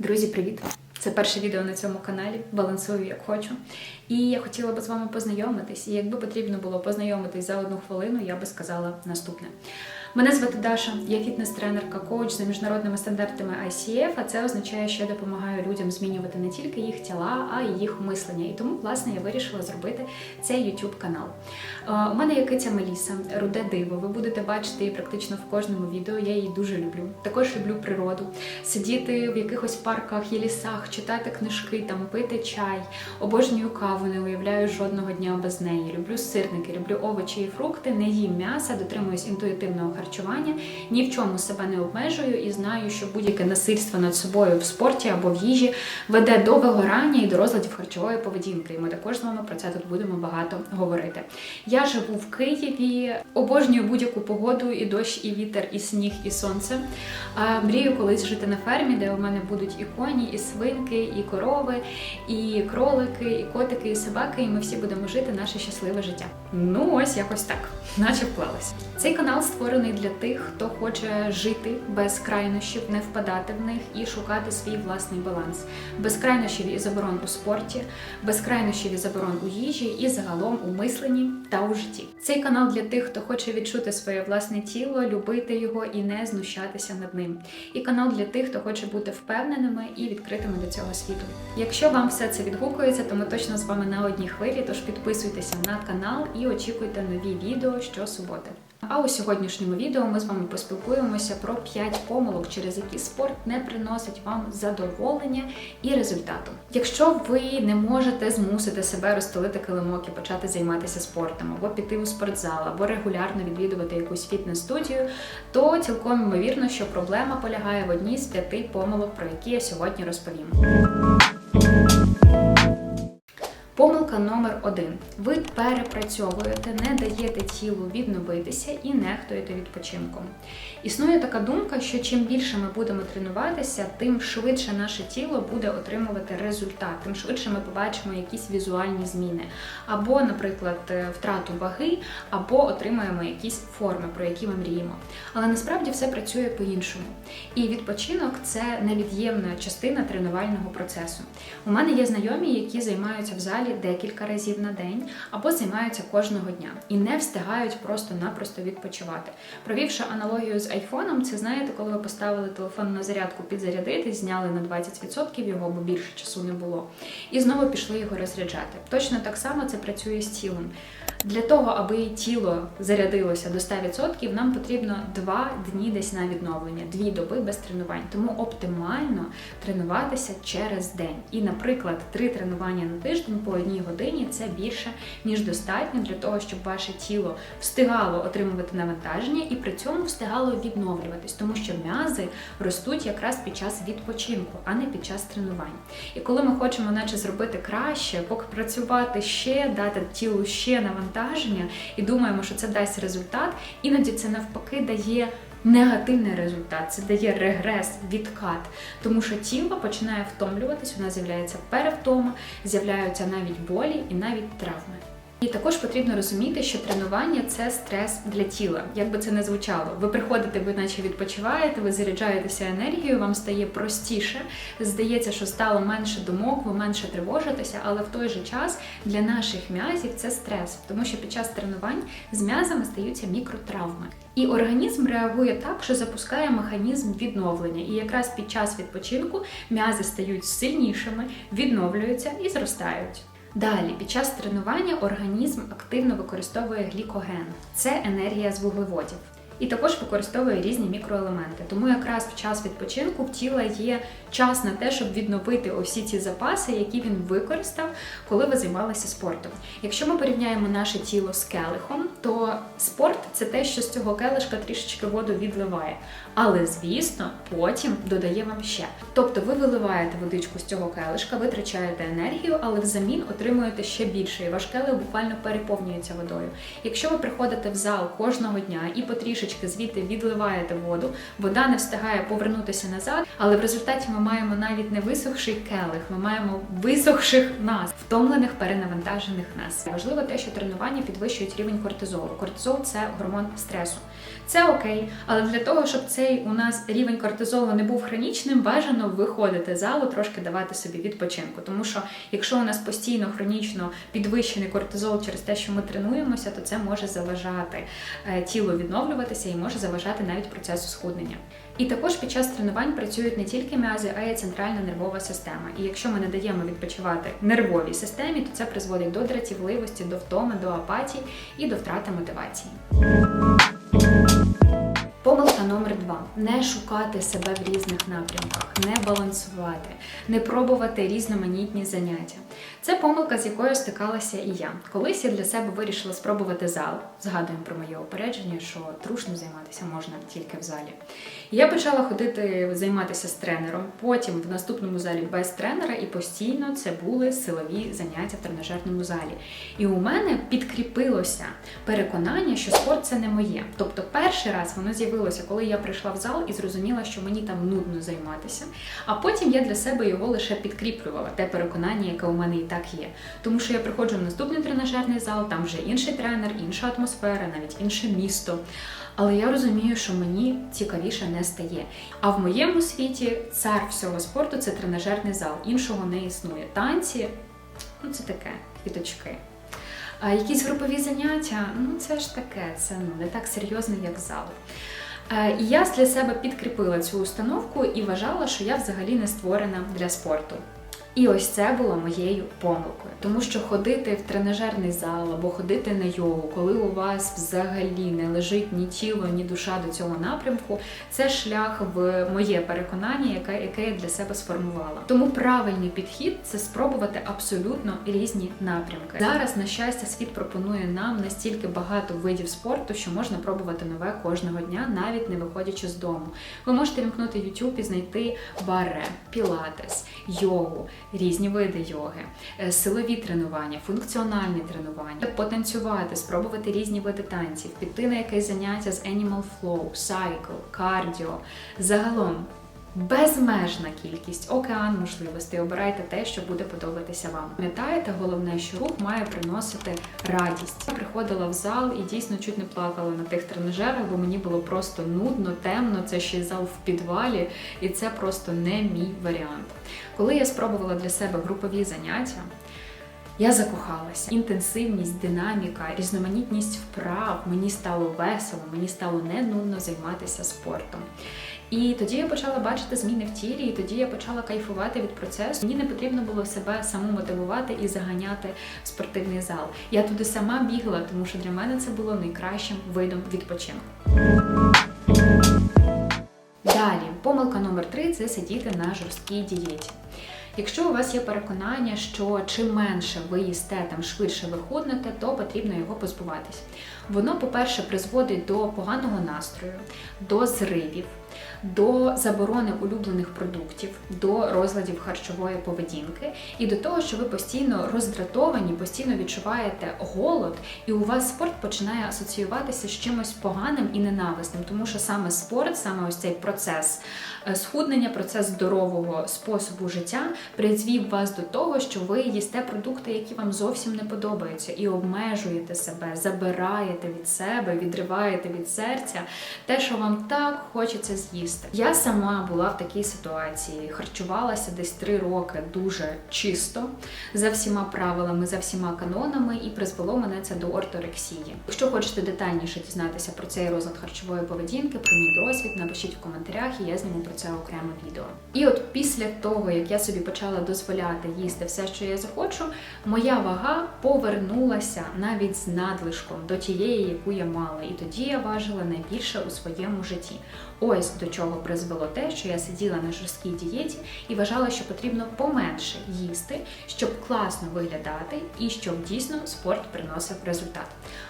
Друзі, привіт! Це перше відео на цьому каналі. Балансую як хочу. І я хотіла би з вами познайомитись. І якби потрібно було познайомитись за одну хвилину, я би сказала наступне. Мене звати Даша, я фітнес-тренерка, коуч за міжнародними стандартами ICF, а це означає, що я допомагаю людям змінювати не тільки їх тіла, а й їх мислення. І тому, власне, я вирішила зробити цей YouTube канал. Е, У мене є киця Меліса, руде диво. Ви будете бачити її практично в кожному відео. Я її дуже люблю. Також люблю природу, сидіти в якихось парках і лісах, читати книжки, там пити чай. Обожнюю каву, не уявляю жодного дня без неї. Люблю сирники, люблю овочі і фрукти, не їм м'яса, дотримуюсь інтуїтивного харчування, ні в чому себе не обмежую і знаю, що будь-яке насильство над собою в спорті або в їжі веде до вигорання і до розладів харчової поведінки. І ми також з вами про це тут будемо багато говорити. Я живу в Києві, обожнюю будь-яку погоду, і дощ, і вітер, і сніг, і сонце. Мрію колись жити на фермі, де у мене будуть і коні, і свинки, і корови, і кролики, і котики, і собаки, і ми всі будемо жити наше щасливе життя. Ну ось якось так, наче вклалось. Цей канал створений для тих, хто хоче жити без крайнощів, не впадати в них і шукати свій власний баланс, без крайнощів і заборон у спорті, без крайнощів і заборон у їжі, і загалом у мисленні та у житті. Цей канал для тих, хто хоче відчути своє власне тіло, любити його і не знущатися над ним. І канал для тих, хто хоче бути впевненими і відкритими до цього світу. Якщо вам все це відгукується, то ми точно з вами на одній хвилі. Тож підписуйтеся на канал і очікуйте нові відео щосуботи. А у сьогоднішньому відео ми з вами поспілкуємося про 5 помилок, через які спорт не приносить вам задоволення і результату. Якщо ви не можете змусити себе розстелити килимок і почати займатися спортом, або піти у спортзал, або регулярно відвідувати якусь фітнес-студію, то цілком ймовірно, що проблема полягає в одній з п'яти помилок, про які я сьогодні розповім. Помилка номер один. Ви перепрацьовуєте, не даєте тілу відновитися і нехтуєте відпочинком. Існує така думка, що чим більше ми будемо тренуватися, тим швидше наше тіло буде отримувати результат, тим швидше ми побачимо якісь візуальні зміни, або, наприклад, е, втрату ваги, або отримаємо якісь форми, про які ми мріємо. Але насправді все працює по-іншому. І відпочинок це невід'ємна частина тренувального процесу. У мене є знайомі, які займаються в залі декілька разів на день або займаються кожного дня і не встигають просто-напросто відпочивати. Провівши аналогію з айфоном, це знаєте, коли ви поставили телефон на зарядку підзарядити, зняли на 20% його, бо більше часу не було, і знову пішли його розряджати. Точно так само це працює з тілом. Для того, аби тіло зарядилося до 100%, нам потрібно 2 дні десь на відновлення, 2 доби без тренувань. Тому оптимально тренуватися через день. І, наприклад, 3 тренування на тиждень по одній годині це більше ніж достатньо для того, щоб ваше тіло встигало отримувати навантаження і при цьому встигало відновлюватись, тому що м'язи ростуть якраз під час відпочинку, а не під час тренувань. І коли ми хочемо, наче зробити краще, попрацювати ще, дати тілу ще навантаження і думаємо, що це дасть результат, іноді це навпаки дає. Негативний результат це дає регрес, відкат, тому що тіло починає втомлюватись, нас з'являється перевтома, з'являються навіть болі і навіть травми. І також потрібно розуміти, що тренування це стрес для тіла. Як би це не звучало, ви приходите, ви наче відпочиваєте, ви заряджаєтеся енергією, вам стає простіше. Здається, що стало менше думок, ви менше тривожитеся, але в той же час для наших м'язів це стрес, тому що під час тренувань з м'язами стаються мікротравми. І організм реагує так, що запускає механізм відновлення. І якраз під час відпочинку м'язи стають сильнішими, відновлюються і зростають. Далі, під час тренування організм активно використовує глікоген, це енергія з вуглеводів. І також використовує різні мікроелементи. Тому якраз в час відпочинку в тіла є час на те, щоб відновити усі ці запаси, які він використав, коли ви займалися спортом. Якщо ми порівняємо наше тіло з келихом, то спорт це те, що з цього келишка трішечки воду відливає. Але, звісно, потім додає вам ще. Тобто ви виливаєте водичку з цього келишка, витрачаєте енергію, але взамін отримуєте ще більше, і ваш келих буквально переповнюється водою. Якщо ви приходите в зал кожного дня і потрішечки звідти відливаєте воду, вода не встигає повернутися назад, але в результаті ми маємо навіть не висохший келих, ми маємо висохших нас, втомлених, перенавантажених нас. Важливо те, що тренування підвищують рівень кортизолу. Кортизол це гормон стресу. Це окей, але для того, щоб цей у нас рівень кортизолу не був хронічним, бажано виходити з залу, трошки давати собі відпочинку. Тому що якщо у нас постійно хронічно підвищений кортизол через те, що ми тренуємося, то це може заважати е, тілу відновлюватися і може заважати навіть процесу схуднення. І також під час тренувань працюють не тільки м'язи, а й центральна нервова система. І якщо ми не даємо відпочивати нервовій системі, то це призводить до дратівливості, до втоми, до апатії і до втрати мотивації. Помилка номер два: не шукати себе в різних напрямках, не балансувати, не пробувати різноманітні заняття. Це помилка, з якою стикалася і я. Колись я для себе вирішила спробувати зал. Згадуємо про моє опередження, що трушно займатися можна тільки в залі. Я почала ходити займатися з тренером. Потім в наступному залі без тренера, і постійно це були силові заняття в тренажерному залі. І у мене підкріпилося переконання, що спорт це не моє. Тобто, перший раз воно з'явилося, коли я прийшла в зал і зрозуміла, що мені там нудно займатися. А потім я для себе його лише підкріплювала, те переконання, яке у мене і так є. Тому що я приходжу в наступний тренажерний зал, там вже інший тренер, інша атмосфера, навіть інше місто. Але я розумію, що мені цікавіше не стає. А в моєму світі цар всього спорту це тренажерний зал. Іншого не існує. Танці ну це таке, квіточки. А якісь групові заняття, ну це ж таке, це ну не так серйозно, як зал. Е, І я для себе підкріпила цю установку і вважала, що я взагалі не створена для спорту. І ось це було моєю помилкою, тому що ходити в тренажерний зал або ходити на йогу, коли у вас взагалі не лежить ні тіло, ні душа до цього напрямку, це шлях в моє переконання, яке, яке я для себе сформувала. Тому правильний підхід це спробувати абсолютно різні напрямки. Зараз, на щастя, світ пропонує нам настільки багато видів спорту, що можна пробувати нове кожного дня, навіть не виходячи з дому. Ви можете вімкнути YouTube і знайти баре, пілатес, йогу різні види йоги, е, силові тренування, функціональні тренування, потанцювати, спробувати різні види танців, піти на якесь заняття з Animal Flow, Cycle, кардіо. Загалом безмежна кількість, океан можливостей. Обирайте те, що буде подобатися вам. Пам'ятаєте, головне, що рух має приносити радість. Я приходила в зал і дійсно чуть не плакала на тих тренажерах, бо мені було просто нудно, темно. Це ще й зал в підвалі, і це просто не мій варіант. Коли я спробувала для себе групові заняття. Я закохалася. Інтенсивність, динаміка, різноманітність вправ. Мені стало весело, мені стало не нудно займатися спортом. І тоді я почала бачити зміни в тілі, і тоді я почала кайфувати від процесу. Мені не потрібно було себе саму мотивувати і заганяти в спортивний зал. Я туди сама бігла, тому що для мене це було найкращим видом відпочинку. Далі, помилка номер три це сидіти на жорсткій дієті. Якщо у вас є переконання, що чим менше ви їсте, там швидше ви худнете, то потрібно його позбуватись. Воно, по-перше, призводить до поганого настрою, до зривів, до заборони улюблених продуктів, до розладів харчової поведінки і до того, що ви постійно роздратовані, постійно відчуваєте голод, і у вас спорт починає асоціюватися з чимось поганим і ненависним, тому що саме спорт, саме ось цей процес е, схуднення, процес здорового способу життя призвів вас до того, що ви їсте продукти, які вам зовсім не подобаються, і обмежуєте себе, забираєте від себе, відриваєте від серця те, що вам так хочеться з'їсти. Я сама була в такій ситуації, харчувалася десь три роки дуже чисто, за всіма правилами, за всіма канонами, і призвело мене це до орторексії. Якщо хочете детальніше дізнатися про цей розлад харчової поведінки, про мій досвід, напишіть в коментарях, і я зніму про це окреме відео. І от після того, як я собі почала дозволяти їсти все, що я захочу, моя вага повернулася навіть з надлишком до тієї, яку я мала. І тоді я важила найбільше у своєму житті. Ось до чого призвело те, що я сиділа на жорсткій дієті і вважала, що потрібно поменше їсти, щоб класно виглядати і щоб дійсно спорт приносив результат.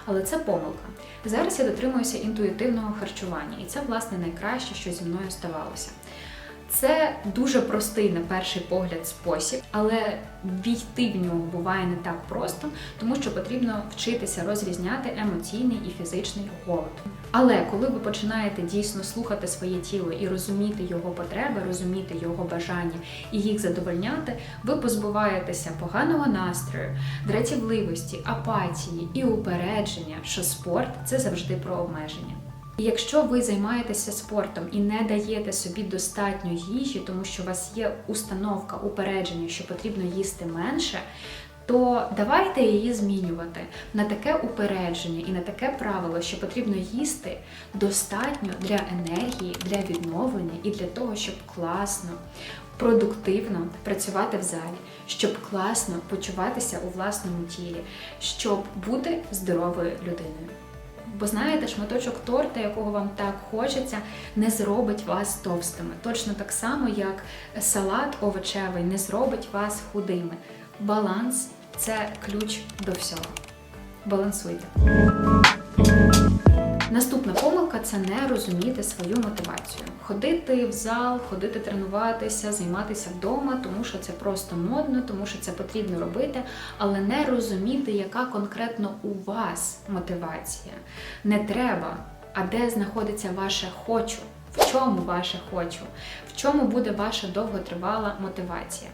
Але це помилка. Зараз я дотримуюся інтуїтивного харчування, і це власне найкраще, що зі мною ставалося. Це дуже простий на перший погляд спосіб, але війти в нього буває не так просто, тому що потрібно вчитися розрізняти емоційний і фізичний голод. Але коли ви починаєте дійсно слухати своє тіло і розуміти його потреби, розуміти його бажання і їх задовольняти, ви позбуваєтеся поганого настрою, дратівливості, апатії і упередження, що спорт це завжди про обмеження. І якщо ви займаєтеся спортом і не даєте собі достатньо їжі, тому що у вас є установка упередження, що потрібно їсти менше, то давайте її змінювати на таке упередження і на таке правило, що потрібно їсти достатньо для енергії, для відновлення і для того, щоб класно, продуктивно працювати в залі, щоб класно почуватися у власному тілі, щоб бути здоровою людиною. Бо знаєте, шматочок торта, якого вам так хочеться, не зробить вас товстими. Точно так само, як салат овочевий не зробить вас худими. Баланс це ключ до всього. Балансуйте. Це не розуміти свою мотивацію. Ходити в зал, ходити тренуватися, займатися вдома, тому що це просто модно, тому що це потрібно робити, але не розуміти, яка конкретно у вас мотивація. Не треба, а де знаходиться ваше хочу. В чому ваше хочу? В чому буде ваша довготривала мотивація?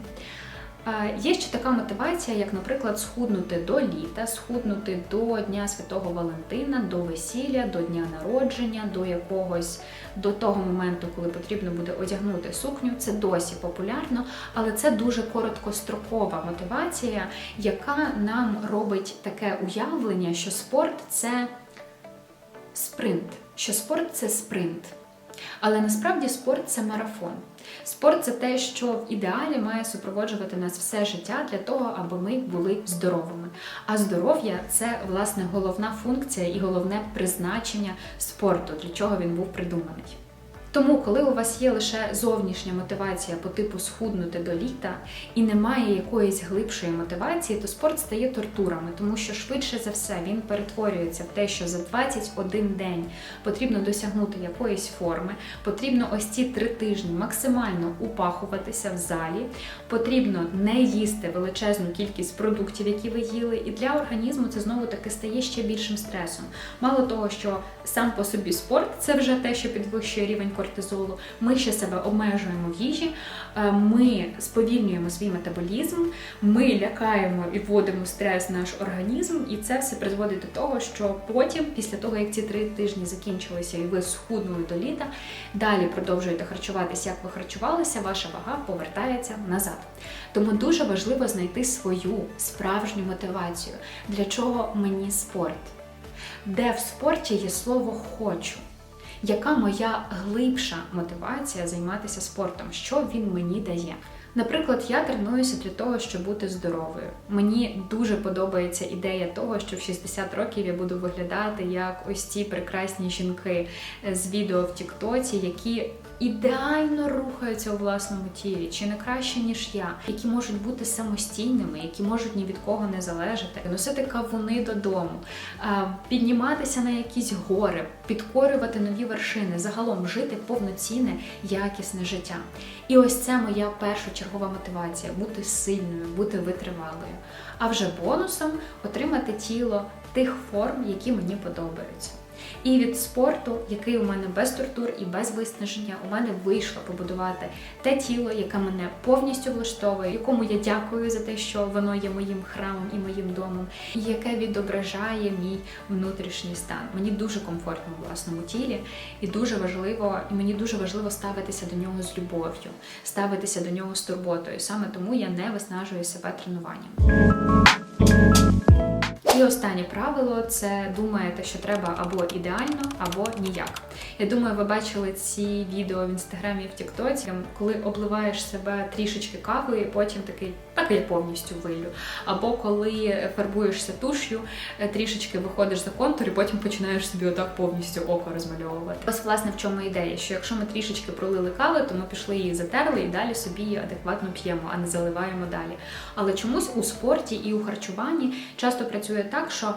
Є ще така мотивація, як, наприклад, схуднути до літа, схуднути до Дня Святого Валентина, до весілля, до дня народження, до якогось до того моменту, коли потрібно буде одягнути сукню. Це досі популярно, але це дуже короткострокова мотивація, яка нам робить таке уявлення, що спорт це спринт, що спорт це спринт. Але насправді спорт це марафон. Спорт це те, що в ідеалі має супроводжувати нас все життя для того, аби ми були здоровими. А здоров'я це власне головна функція і головне призначення спорту, для чого він був придуманий. Тому, коли у вас є лише зовнішня мотивація по типу схуднути до літа і немає якоїсь глибшої мотивації, то спорт стає тортурами, тому що швидше за все він перетворюється в те, що за 21 день потрібно досягнути якоїсь форми, потрібно ось ці три тижні максимально упахуватися в залі, потрібно не їсти величезну кількість продуктів, які ви їли, і для організму це знову таки стає ще більшим стресом. Мало того, що сам по собі спорт це вже те, що підвищує рівень кортизолу. Ми ще себе обмежуємо в їжі, е, ми сповільнюємо свій метаболізм, ми лякаємо і вводимо стрес в наш організм, і це все призводить до того, що потім, після того як ці три тижні закінчилися, і ви схуднули до літа, далі продовжуєте харчуватися, як ви харчувалися, ваша вага повертається назад. Тому дуже важливо знайти свою справжню мотивацію. Для чого мені спорт? Де в спорті є слово хочу? Яка моя глибша мотивація займатися спортом? Що він мені дає? Наприклад, я тренуюся для того, щоб бути здоровою. Мені дуже подобається ідея того, що в 60 років я буду виглядати як ось ці прекрасні жінки з відео в Тіктоці, які ідеально рухаються у власному тілі, чи не краще ніж я, які можуть бути самостійними, які можуть ні від кого не залежати, носити кавуни додому, підніматися на якісь гори, підкорювати нові вершини, загалом жити повноцінне, якісне життя. І ось це моя першочергова мотивація бути сильною, бути витривалою. А вже бонусом отримати тіло тих форм, які мені подобаються. І від спорту, який у мене без тортур і без виснаження, у мене вийшло побудувати те тіло, яке мене повністю влаштовує, якому я дякую за те, що воно є моїм храмом і моїм домом, і яке відображає мій внутрішній стан. Мені дуже комфортно у власному тілі, і дуже важливо, і мені дуже важливо ставитися до нього з любов'ю, ставитися до нього з турботою. Саме тому я не виснажую себе тренуванням. І останнє правило це думаєте, що треба або ідеально, або ніяк. Я думаю, ви бачили ці відео в інстаграмі і в Тіктоці, коли обливаєш себе трішечки кавою, і потім такий, так я повністю вилю. Або коли фарбуєшся туш'ю, трішечки виходиш за контур і потім починаєш собі отак повністю око розмальовувати. Ось власне в чому ідея, що якщо ми трішечки пролили кави, то ми пішли її затерли і далі собі її адекватно п'ємо, а не заливаємо далі. Але чомусь у спорті і у харчуванні часто працює так, що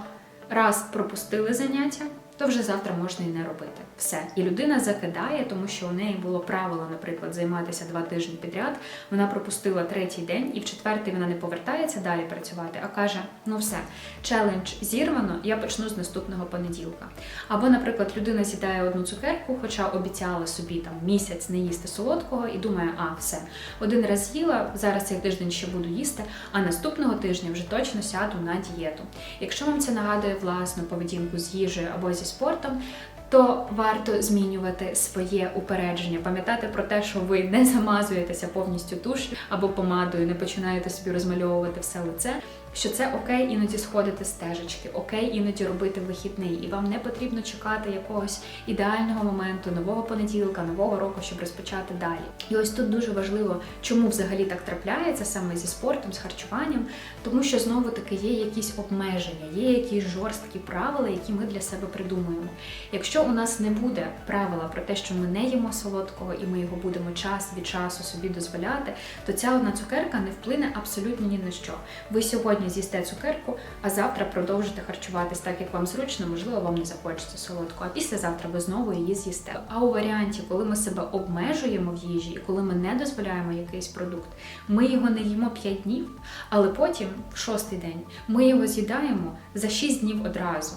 раз пропустили заняття, то вже завтра можна і не робити. Все. І людина закидає, тому що у неї було правило, наприклад, займатися два тижні підряд. Вона пропустила третій день, і в четвертий вона не повертається далі працювати, а каже: ну все, челендж зірвано, я почну з наступного понеділка. Або, наприклад, людина з'їдає одну цукерку, хоча обіцяла собі там місяць не їсти солодкого, і думає, а все, один раз їла, зараз цей тиждень ще буду їсти, а наступного тижня вже точно сяду на дієту. Якщо вам це нагадує власну поведінку з їжею або зі спортом, то варто змінювати своє упередження, пам'ятати про те, що ви не замазуєтеся повністю туш'ю або помадою, не починаєте собі розмальовувати все лице. Що це окей іноді сходити стежечки, окей іноді робити вихідний, і вам не потрібно чекати якогось ідеального моменту, нового понеділка, нового року, щоб розпочати далі. І ось тут дуже важливо, чому взагалі так трапляється саме зі спортом, з харчуванням, тому що знову таки є якісь обмеження, є якісь жорсткі правила, які ми для себе придумуємо. Якщо у нас не буде правила про те, що ми не їмо солодкого і ми його будемо час від часу собі дозволяти, то ця одна цукерка не вплине абсолютно ні на що. Ви сьогодні з'їсте цукерку, а завтра продовжите харчуватись так, як вам зручно, можливо, вам не захочеться солодко, а післязавтра ви знову її з'їсте. А у варіанті, коли ми себе обмежуємо в їжі, і коли ми не дозволяємо якийсь продукт, ми його не їмо 5 днів, але потім, в шостий день, ми його з'їдаємо за 6 днів одразу.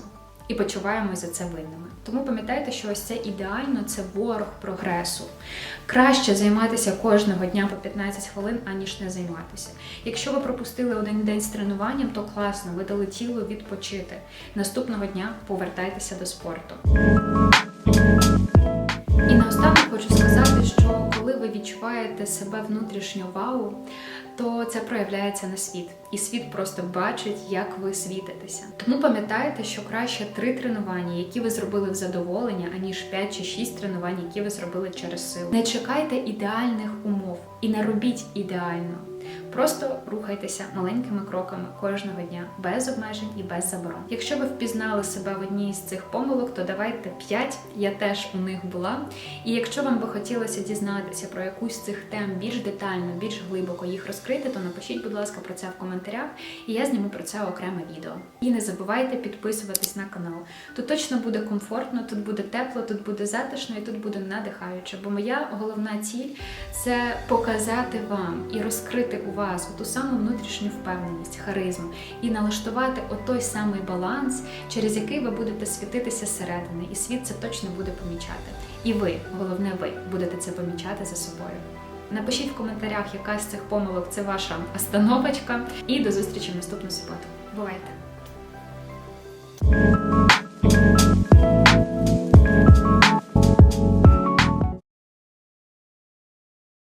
І почуваємося за це винними. Тому пам'ятайте, що ось це ідеально, це ворог прогресу. Краще займатися кожного дня по 15 хвилин, аніж не займатися. Якщо ви пропустили один день з тренуванням, то класно, ви дали відпочити. Наступного дня повертайтеся до спорту. І наостанок хочу сказати, що коли ви відчуваєте себе внутрішньо вау, то це проявляється на світ, і світ просто бачить, як ви світитеся. Тому пам'ятайте, що краще три тренування, які ви зробили в задоволення, аніж 5 чи 6 тренувань, які ви зробили через силу. Не чекайте ідеальних умов і не робіть ідеально. Просто рухайтеся маленькими кроками кожного дня, без обмежень і без заборон. Якщо ви впізнали себе в одній з цих помилок, то давайте 5, я теж у них була. І якщо вам би хотілося дізнатися про якусь з цих тем більш детально, більш глибоко їх розкрити, то напишіть, будь ласка, про це в коментарях, і я зніму про це окреме відео. І не забувайте підписуватись на канал. Тут точно буде комфортно, тут буде тепло, тут буде затишно і тут буде надихаюче. Бо моя головна ціль це показати вам і розкрити у вас ту саму внутрішню впевненість, харизму і налаштувати отой самий баланс, через який ви будете світитися зсередини, і світ це точно буде помічати. І ви, головне, ви будете це помічати за собою. Напишіть в коментарях, яка з цих помилок це ваша остановочка. І до зустрічі в наступну суботу. Бувайте!